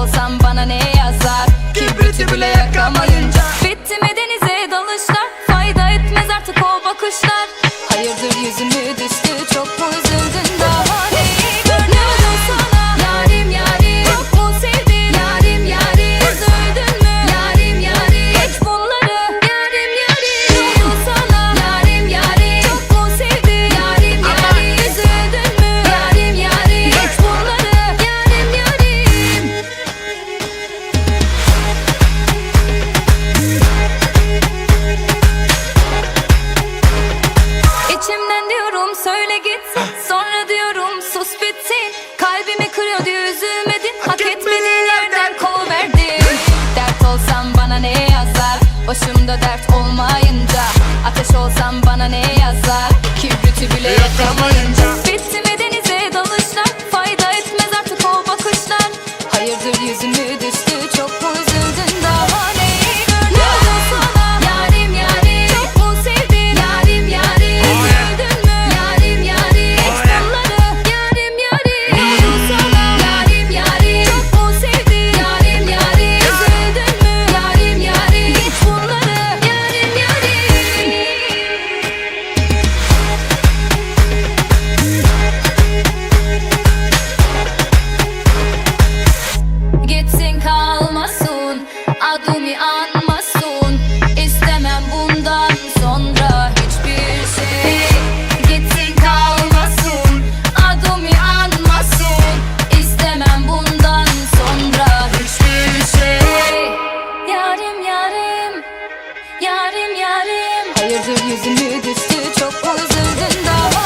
Başımda dert olmayınca Ateş olsam söyle gitsin Sonra diyorum sus bitsin. Kalbimi kırıyordu üzülmedin Hak etmediğin yerden kovverdin Dert olsam bana ne yazar? Başımda dert olmayınca Ateş olsam bana ne yazar? Kibriti bile yakamayınca. Bitti mi denize dalışlar Fayda etmez artık o bakışlar. Hayırdır yüzümü düştü Çok mu üzüldün daha? yarim yarim. Hayırdır yüzümü düştü çok mu üzüldün daha